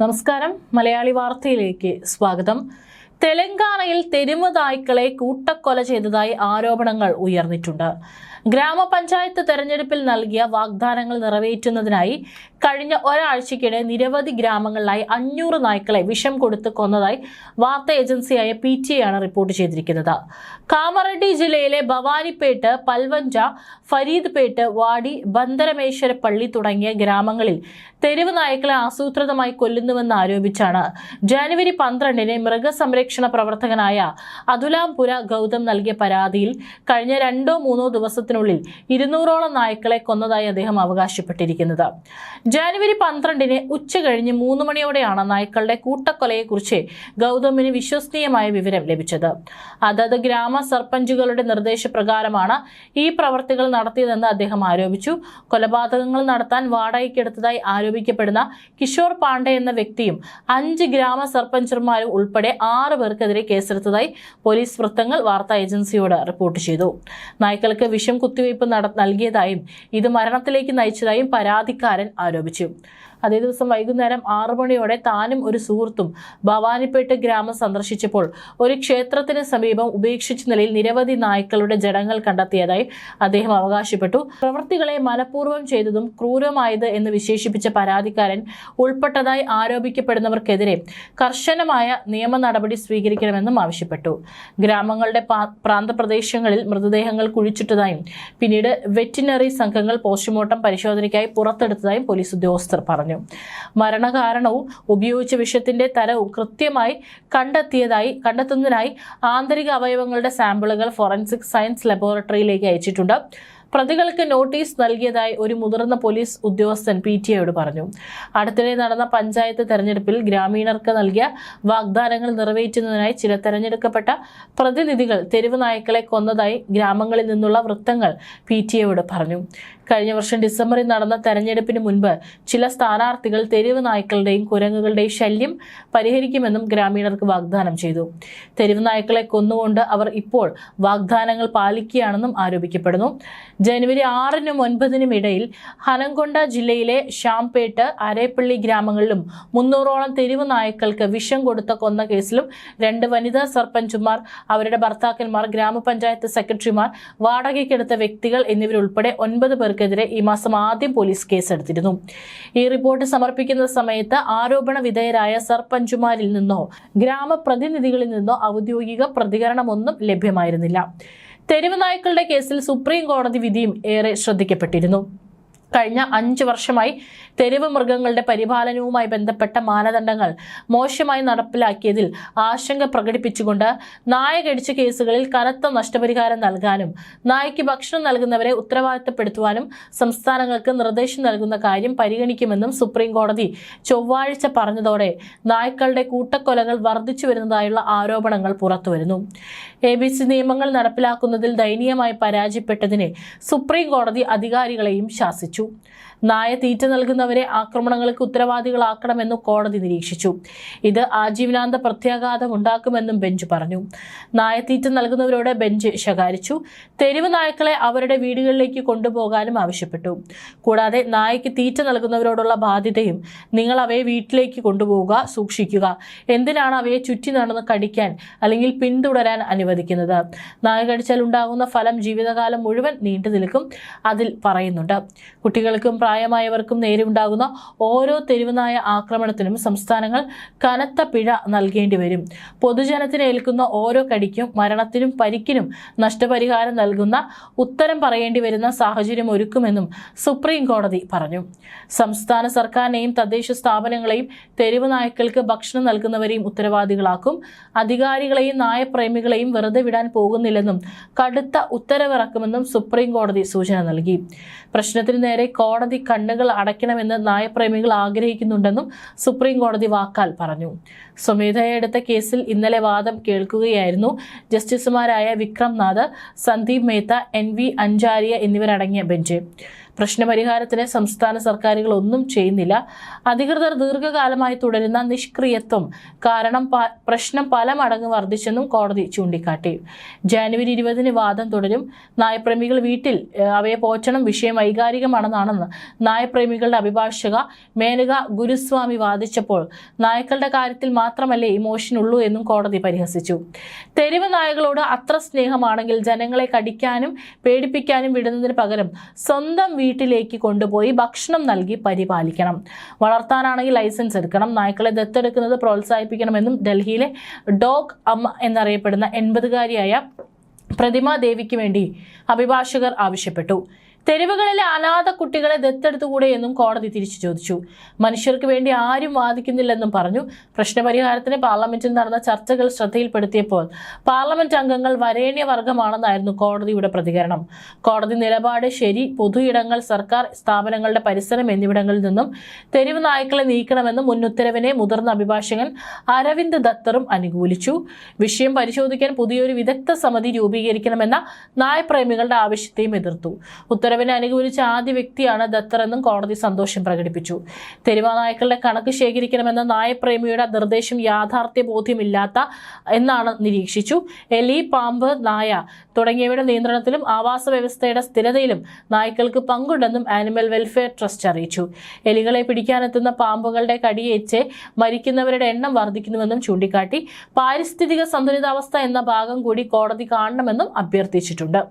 നമസ്കാരം. മലയാളി വാർത്തയിലേക്ക് സ്വാഗതം. തെലങ്കാനയിൽ തെരുവ് കൂട്ടക്കൊല ചെയ്തതായി ആരോപണങ്ങൾ ഉയർന്നിട്ടുണ്ട്. ഗ്രാമപഞ്ചായത്ത് തെരഞ്ഞെടുപ്പിൽ നൽകിയ വാഗ്ദാനങ്ങൾ നിറവേറ്റുന്നതിനായി കഴിഞ്ഞ ഒരാഴ്ചയ്ക്കിടെ നിരവധി ഗ്രാമങ്ങളിലായി അഞ്ഞൂറ് നായ്ക്കളെ വിഷം കൊടുത്ത് കൊന്നതായി വാർത്താ ഏജൻസിയായ പി ടി ആണ് റിപ്പോർട്ട് ചെയ്തിരിക്കുന്നത്. കാമറഡി ജില്ലയിലെ ഭവാനിപ്പേട്ട് പൽവഞ്ച ഫരീദ്പേട്ട് വാടി ബന്ദരമേശ്വരപ്പള്ളി തുടങ്ങിയ ഗ്രാമങ്ങളിൽ തെരുവ് നായ്ക്കളെ ആസൂത്രിതമായി കൊല്ലുന്നുവെന്ന് ആരോപിച്ചാണ് ജനുവരി പന്ത്രണ്ടിന് മൃഗസംരക്ഷണ പ്രവർത്തകനായ അതുലാംപുര ഗൗതം നൽകിയ പരാതിയിൽ കഴിഞ്ഞ രണ്ടോ മൂന്നോ ദിവസത്തിനുള്ളിൽ ഇരുന്നൂറോളം നായ്ക്കളെ കൊന്നതായി അദ്ദേഹം അവകാശപ്പെട്ടിരിക്കുന്നത്. ജനുവരി പന്ത്രണ്ടിന് ഉച്ച കഴിഞ്ഞ് മൂന്ന് മണിയോടെയാണ് നായ്ക്കളുടെ കൂട്ടക്കൊലയെക്കുറിച്ച് ഗൗതമിന് വിശ്വസനീയമായ വിവരം ലഭിച്ചത്. അതത് ഗ്രാമ സർപഞ്ചുകളുടെ നിർദ്ദേശപ്രകാരമാണ് ഈ പ്രവർത്തികൾ നടത്തിയതെന്ന് അദ്ദേഹം ആരോപിച്ചു. കൊലപാതകങ്ങൾ നടത്താൻ വാടകയ്ക്കെടുത്തതായി ആരോപിക്കപ്പെടുന്ന കിഷോർ പാണ്ഡെ എന്ന വ്യക്തിയും അഞ്ച് ഗ്രാമ സർപഞ്ചർമാരും ഉൾപ്പെടെ ആറ് പേർക്കെതിരെ കേസെടുത്തതായി പോലീസ് വൃത്തങ്ങൾ വാർത്താ ഏജൻസിയോട് റിപ്പോർട്ട് ചെയ്തു. നായ്ക്കൾക്ക് വിഷം കുത്തിവയ്പ് നൽകിയതായും ഇത് മരണത്തിലേക്ക് നയിച്ചതായും പരാതിക്കാരൻ ആരോപിച്ചു ആരോപിച്ചു അതേ ദിവസം വൈകുന്നേരം ആറു മണിയോടെ താനും ഒരു സുഹൃത്തും ഭവാനിപ്പേട്ട് ഗ്രാമം സന്ദർശിച്ചപ്പോൾ ഒരു ക്ഷേത്രത്തിന് സമീപം ഉപേക്ഷിച്ച നിലയിൽ നിരവധി നായ്ക്കളുടെ ജഡങ്ങൾ കണ്ടെത്തിയതായി അദ്ദേഹം അവകാശപ്പെട്ടു. പ്രവൃത്തികളെ മനഃപൂർവം ചെയ്തതും ക്രൂരമായത് എന്ന് വിശേഷിപ്പിച്ച പരാതിക്കാരൻ ഉൾപ്പെട്ടതായി ആരോപിക്കപ്പെടുന്നവർക്കെതിരെ കർശനമായ നിയമ നടപടി സ്വീകരിക്കണമെന്നും ആവശ്യപ്പെട്ടു. ഗ്രാമങ്ങളുടെ പ്രാന്തപ്രദേശങ്ങളിൽ മൃതദേഹങ്ങൾ കുഴിച്ചിട്ടതായും പിന്നീട് വെറ്റിനറി സംഘങ്ങൾ പോസ്റ്റ്മോർട്ടം പരിശോധനയ്ക്കായി പുറത്തെടുത്തതായും പോലീസ് ഉദ്യോഗസ്ഥർ പറഞ്ഞു. മരണകാരണവും ഉപയോഗിച്ച വിഷത്തിന്റെ തരവും കൃത്യമായി കണ്ടെത്തിയതായി കണ്ടെത്തുന്നതിനായി ആന്തരിക അവയവങ്ങളുടെ സാമ്പിളുകൾ ഫോറൻസിക് സയൻസ് ലബോറട്ടറിയിലേക്ക് അയച്ചിട്ടുണ്ട്. പ്രതികൾക്ക് നോട്ടീസ് നൽകിയതായി ഒരു മുതിർന്ന പോലീസ് ഉദ്യോഗസ്ഥൻ പി ടി ഐയോട് പറഞ്ഞു. അടുത്തിടെ നടന്ന പഞ്ചായത്ത് തെരഞ്ഞെടുപ്പിൽ ഗ്രാമീണർക്ക് നൽകിയ വാഗ്ദാനങ്ങൾ നിറവേറ്റുന്നതിനായി ചില തെരഞ്ഞെടുക്കപ്പെട്ട പ്രതിനിധികൾ തെരുവ് നായ്ക്കളെ കൊന്നതായി ഗ്രാമങ്ങളിൽ നിന്നുള്ള വൃത്തങ്ങൾ പി ടി ഐയോട് പറഞ്ഞു. കഴിഞ്ഞ വർഷം ഡിസംബറിൽ നടന്ന തെരഞ്ഞെടുപ്പിന് മുൻപ് ചില സ്ഥാനാർത്ഥികൾ തെരുവ് നായ്ക്കളുടെയും കുരങ്ങുകളുടെയും ശല്യം പരിഹരിക്കുമെന്നും ഗ്രാമീണർക്ക് വാഗ്ദാനം ചെയ്തു. തെരുവ് നായ്ക്കളെ കൊന്നുകൊണ്ട് അവർ ഇപ്പോൾ വാഗ്ദാനങ്ങൾ പാലിക്കുകയാണെന്നും ആരോപിക്കപ്പെടുന്നു. ജനുവരി ആറിനും ഒൻപതിനും ഇടയിൽ ഹനംകൊണ്ട ജില്ലയിലെ ഷാംപേട്ട് അരേപ്പള്ളി ഗ്രാമങ്ങളിലും മുന്നൂറോളം തെരുവ് നായ്ക്കൾക്ക് വിഷം കൊടുത്ത കൊന്ന കേസിലും രണ്ട് വനിതാ സർപഞ്ചുമാർ അവരുടെ ഭർത്താക്കന്മാർ ഗ്രാമപഞ്ചായത്ത് സെക്രട്ടറിമാർ വാടകയ്ക്കെടുത്ത വ്യക്തികൾ എന്നിവരുൾപ്പെടെ ഒൻപത് പേർക്കെതിരെ ഈ മാസം ആദ്യം പോലീസ് കേസെടുത്തിരുന്നു. ഈ റിപ്പോർട്ട് സമർപ്പിക്കുന്ന സമയത്ത് ആരോപണ വിധേയരായ സർപഞ്ചുമാരിൽ നിന്നോ ഗ്രാമപ്രതിനിധികളിൽ നിന്നോ ഔദ്യോഗിക പ്രതികരണമൊന്നും ലഭ്യമായിരുന്നില്ല. തെരുവ് നായ്ക്കളുടെ കേസിൽ സുപ്രീം കോടതി വിധിയും ഏറെ ശ്രദ്ധിക്കപ്പെട്ടിരുന്നു. കഴിഞ്ഞ അഞ്ച് വർഷമായി തെരുവ് മൃഗങ്ങളുടെ പരിപാലനവുമായി ബന്ധപ്പെട്ട മാനദണ്ഡങ്ങൾ മോശമായി നടപ്പിലാക്കിയതിൽ ആശങ്ക പ്രകടിപ്പിച്ചുകൊണ്ട് നായ കടിച്ച കേസുകളിൽ കനത്ത നഷ്ടപരിഹാരം നൽകാനും നായയ്ക്ക് ഭക്ഷണം നൽകുന്നവരെ ഉത്തരവാദിത്തപ്പെടുത്തുവാനും സംസ്ഥാനങ്ങൾക്ക് നിർദ്ദേശം നൽകുന്ന കാര്യം പരിഗണിക്കുമെന്നും സുപ്രീം കോടതി ചൊവ്വാഴ്ച പറഞ്ഞതോടെ നായ്ക്കളുടെ കൂട്ടക്കൊലകൾ വർദ്ധിച്ചു വരുന്നതായുള്ള ആരോപണങ്ങൾ പുറത്തുവരുന്നു. എ ബി സി നിയമങ്ങൾ നടപ്പിലാക്കുന്നതിൽ ദയനീയമായി പരാജയപ്പെട്ടതിനെ സുപ്രീം കോടതി അധികാരികളെയും ശാസിച്ചു. നായ തീറ്റ നൽകുന്നവരെ ആക്രമണങ്ങൾക്ക് ഉത്തരവാദികളാക്കണമെന്നും കോടതി നിരീക്ഷിച്ചു. ഇത് ആജീവനാന്ത പ്രത്യാഘാതം ഉണ്ടാക്കുമെന്നും ബെഞ്ച് പറഞ്ഞു. നായ തീറ്റ നൽകുന്നവരോട് ബെഞ്ച് ശകാരിച്ചു. തെരുവ് നായ്ക്കളെ അവരുടെ വീടുകളിലേക്ക് കൊണ്ടുപോകാനും ആവശ്യപ്പെട്ടു. കൂടാതെ നായയ്ക്ക് തീറ്റ നൽകുന്നവരോടുള്ള ബാധ്യതയും നിങ്ങൾ അവയെ വീട്ടിലേക്ക് കൊണ്ടുപോവുക സൂക്ഷിക്കുക എന്തിനാണ് അവയെ ചുറ്റി നടന്ന് കടിക്കാൻ അല്ലെങ്കിൽ പിന്തുടരാൻ അനുവദിക്കുന്നത്? നായ കടിച്ചാൽ ഉണ്ടാകുന്ന ഫലം ജീവിതകാലം മുഴുവൻ നീണ്ടു നിൽക്കും അതിൽ പറയുന്നുണ്ട്. കുട്ടികൾക്കും പ്രായമായവർക്കും നേരിടുണ്ടാകുന്ന ഓരോ തെരുവുനായ ആക്രമണത്തിനും സംസ്ഥാനങ്ങൾ കനത്ത പിഴ നൽകേണ്ടി വരും. പൊതുജനത്തിന് ഏൽക്കുന്ന ഓരോ കടിക്കും മരണത്തിനും പരിക്കിനും നഷ്ടപരിഹാരം നൽകുന്ന ഉത്തരം പറയേണ്ടി വരുന്ന സാഹചര്യം ഒരുക്കുമെന്നും സുപ്രീം കോടതി പറഞ്ഞു. സംസ്ഥാന സർക്കാരിനെയും തദ്ദേശ സ്ഥാപനങ്ങളെയും തെരുവ് നായ്ക്കൾക്ക് ഭക്ഷണം നൽകുന്നവരെയും ഉത്തരവാദികളാക്കും. അധികാരികളെയും നായപ്രേമികളെയും വെറുതെ വിടാൻ പോകുന്നില്ലെന്നും കടുത്ത ഉത്തരവിറക്കുമെന്നും സുപ്രീം കോടതി സൂചന നൽകി. പ്രശ്നത്തിന് നേരെ കോടതി കണ്ണുകൾ അടയ്ക്കണമെന്ന് നായപ്രേമികൾ ആഗ്രഹിക്കുന്നുണ്ടെന്നും സുപ്രീം കോടതി വാക്കാൽ പറഞ്ഞു. സ്വമേധയ എടുത്ത കേസിൽ ഇന്നലെ വാദം കേൾക്കുകയായിരുന്നു ജസ്റ്റിസുമാരായ വിക്രംനാഥ് സന്ദീപ് മേത്ത എൻ വി അഞ്ചാരിയ എന്നിവരടങ്ങിയ ബെഞ്ച്. പ്രശ്നപരിഹാരത്തിന് സംസ്ഥാന സർക്കാരുകൾ ഒന്നും ചെയ്യുന്നില്ല. അധികൃതർ ദീർഘകാലമായി തുടരുന്ന നിഷ്ക്രിയത്വം കാരണം പ്രശ്നം പല മടങ്ങ് വർദ്ധിച്ചെന്നും കോടതി ചൂണ്ടിക്കാട്ടി. ജാനുവരി ഇരുപതിന് വാദം തുടരും. നായപ്രേമികൾ വീട്ടിൽ അവയെ പോറ്റണം വിഷയം വൈകാരികമാണെന്നാണെന്ന് നായപ്രേമികളുടെ അഭിഭാഷക മേനക ഗുരുസ്വാമി വാദിച്ചപ്പോൾ നായക്കളുടെ കാര്യത്തിൽ മാത്രമല്ലേ ഇമോഷൻ ഉള്ളൂ എന്നും കോടതി പരിഹസിച്ചു. തെരുവ് നായകളോട് അത്ര സ്നേഹമാണെങ്കിൽ ജനങ്ങളെ കടിക്കാനും പേടിപ്പിക്കാനും വിടുന്നതിന് പകരം സ്വന്തം വീട്ടിലേക്ക് കൊണ്ടുപോയി ഭക്ഷണം നൽകി പരിപാലിക്കണം. വളർത്താനാണെങ്കിൽ ലൈസൻസ് എടുക്കണം. നായ്ക്കളെ ദത്തെടുക്കുന്നത് പ്രോത്സാഹിപ്പിക്കണമെന്നും ഡൽഹിയിലെ ഡോഗ് അമ്മ എന്നറിയപ്പെടുന്ന എൺപതുകാരിയായ പ്രതിമ ദേവിക്ക് വേണ്ടി അഭിഭാഷകർ ആവശ്യപ്പെട്ടു. തെരുവുകളിലെ അനാഥ കുട്ടികളെ ദത്തെടുത്തുകൂടെ എന്നും കോടതി തിരിച്ചു ചോദിച്ചു. മനുഷ്യർക്ക് വേണ്ടി ആരും വാദിക്കുന്നില്ലെന്നും പറഞ്ഞു. പ്രശ്നപരിഹാരത്തിന് പാർലമെന്റിൽ നടന്ന ചർച്ചകൾ ശ്രദ്ധയിൽപ്പെടുത്തിയപ്പോൾ പാർലമെന്റ് അംഗങ്ങൾ വരേണ്യ വർഗമാണെന്നായിരുന്നു കോടതിയുടെ പ്രതികരണം. കോടതി നിലപാട് ശരി പൊതു ഇടങ്ങൾ സർക്കാർ സ്ഥാപനങ്ങളുടെ പരിസരം എന്നിവിടങ്ങളിൽ നിന്നും തെരുവ് നായ്ക്കളെ നീക്കണമെന്ന് മുന്നുത്തരവിനെ മുതിർന്ന അഭിഭാഷകൻ അരവിന്ദ് ദത്തറും അനുകൂലിച്ചു. വിഷയം പരിശോധിക്കാൻ പുതിയൊരു വിദഗ്ധ സമിതി രൂപീകരിക്കണമെന്ന നായപ്രേമികളുടെ ആവശ്യത്തെയും എതിർത്തു. ഉത്തരവിനെ അനുകൂലിച്ച ആദ്യ വ്യക്തിയാണ് ദത്തർ എന്നും കോടതി സന്തോഷം പ്രകടിപ്പിച്ചു. തെരുവാനായ്ക്കളുടെ കണക്ക് ശേഖരിക്കണമെന്ന നായപ്രേമിയുടെ നിർദ്ദേശം യാഥാർത്ഥ്യ ബോധ്യമില്ലാത്ത എന്നാണ് നിരീക്ഷിച്ചു. എലി പാമ്പ് നായ തുടങ്ങിയവയുടെ നിയന്ത്രണത്തിലും ആവാസ വ്യവസ്ഥയുടെ സ്ഥിരതയിലും നായ്ക്കൾക്ക് പങ്കുണ്ടെന്നും ആനിമൽ വെൽഫെയർ ട്രസ്റ്റ് അറിയിച്ചു. എലികളെ പിടിക്കാനെത്തുന്ന പാമ്പുകളുടെ കടിയേറ്റ് മരിക്കുന്നവരുടെ എണ്ണം വർദ്ധിക്കുന്നുവെന്നും ചൂണ്ടിക്കാട്ടി. പാരിസ്ഥിതിക സന്തുലിതാവസ്ഥ എന്ന ഭാഗം കൂടി കോടതി കാണണമെന്നും അഭ്യർത്ഥിച്ചിട്ടുണ്ട്.